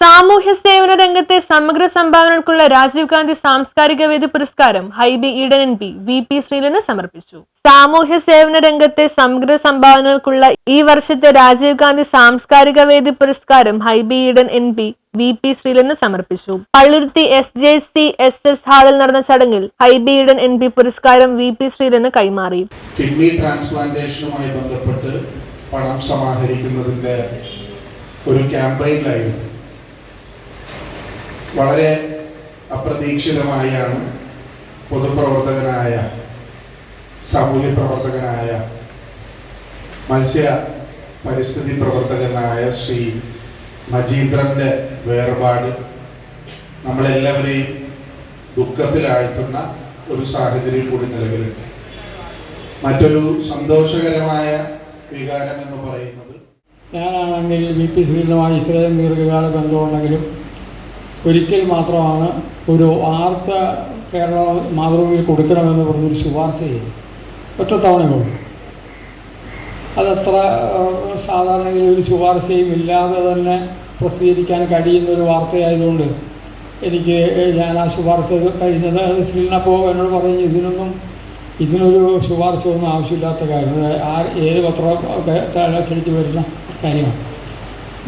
സാമൂഹ്യ സേവന രംഗത്തെ സമഗ്ര സംഭാവനകൾക്കുള്ള രാജീവ് ഗാന്ധി സാംസ്കാരിക വേദി പുരസ്കാരം Hibi Eden N P V P ശ്രീലന് സമർപ്പിച്ചു. സാമൂഹ്യ സേവന രംഗത്തെ സമഗ്ര സംഭാവനകൾക്കുള്ള ഈ വർഷത്തെ രാജീവ് ഗാന്ധി സാംസ്കാരിക വേദി പുരസ്കാരം Hibi Eden N P V P ശ്രീലന് സമർപ്പിച്ചു. Palluruthy S J C S S ഹാളിൽ നടന്ന ചടങ്ങിൽ ഹൈബി ഈഡൻ എൻ പി പുരസ്കാരം വി പി ശ്രീലന് കൈമാറി. കിഡ്നി ട്രാൻസ്പ്ലാന്റേഷനുമായി ബന്ധപ്പെട്ട് പണം സമാഹരിക്കുന്നതിന്റെ ഒരു ക്യാമ്പയിനിലായിരുന്നു. വളരെ അപ്രതീക്ഷിതമായാണ് പൊതുപ്രവർത്തകനായ സാമൂഹ്യ പ്രവർത്തകനായ മത്സ്യ പരിസ്ഥിതി പ്രവർത്തകനായ ശ്രീ മജീന്ദ്രന്റെ വേർപാട് നമ്മളെല്ലാവരെയും ദുഃഖത്തിലാഴ്ത്തുന്ന ഒരു സാഹചര്യം കൂടി നിലവിലുണ്ട്. മറ്റൊരു സന്തോഷകരമായ വികാരം എന്ന് പറയുന്നത് ഞാനാണെങ്കിൽ ബി പി ശ്രീധരമായി ഇത്രയും ദീർഘകാല ബന്ധമുണ്ടെങ്കിലും ഒരിക്കൽ മാത്രമാണ് ഒരു വാർത്ത കേരള മാതൃഭൂമിയിൽ കൊടുക്കണമെന്ന് പറഞ്ഞൊരു ശുപാർശ ചെയ്തു ഒറ്റത്തവണയുള്ളൂ അതത്ര ഏഹ്, സാധാരണയിൽ ഒരു ശുപാർശയും ഇല്ലാതെ തന്നെ പ്രസിദ്ധീകരിക്കാൻ കഴിയുന്ന ഒരു വാർത്തയായതുകൊണ്ട് എനിക്ക് ഞാൻ ആ ശുപാർശ കഴിഞ്ഞത് ശ്രീനപ്പോൾ എന്നോട് പറഞ്ഞു ഇതിനൊന്നും ഇതിനൊരു ശുപാർശ ഒന്നും ആവശ്യമില്ലാത്ത കാര്യം ആ ഏത് പത്രമൊക്കെ ക്ഷണിച്ച് വരുന്ന കാര്യമാണ്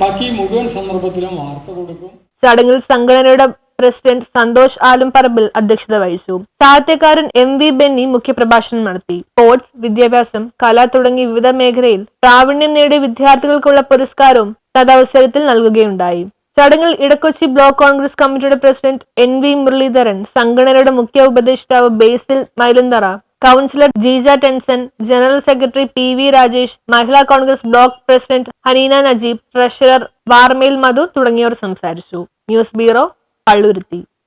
ബാക്കി മുഴുവൻ സന്ദർഭത്തിലും വാർത്ത കൊടുക്കും ചടങ്ങിൽ സംഘടനയുടെ പ്രസിഡന്റ് സന്തോഷ് ആലും പറമ്പിൽ അധ്യക്ഷത വഹിച്ചു. സാഹിത്യകാരൻ എം വി ബെന്നി മുഖ്യപ്രഭാഷണം നടത്തി. സ്പോർട്സ് വിദ്യാഭ്യാസം കല തുടങ്ങി വിവിധ മേഖലയിൽ പ്രാവീണ്യം നേടിയ വിദ്യാർത്ഥികൾക്കുള്ള പുരസ്കാരവും തദവസരത്തിൽ നൽകുകയുണ്ടായി. ചടങ്ങിൽ ഇടക്കൊച്ചി ബ്ലോക്ക് കോൺഗ്രസ് കമ്മിറ്റിയുടെ പ്രസിഡന്റ് എൻ വി മുരളീധരൻ സംഘടനയുടെ മുഖ്യ ഉപദേഷ്ടാവ് Basil Mylanthara councillor Jeeja Tenson general secretary P V Rajesh Mahila Congress block president Haneena Najeeb treasurer Varmel Madhu തുടങ്ങിയവർ സംസാരിച്ചു. News bureau Palluruthy.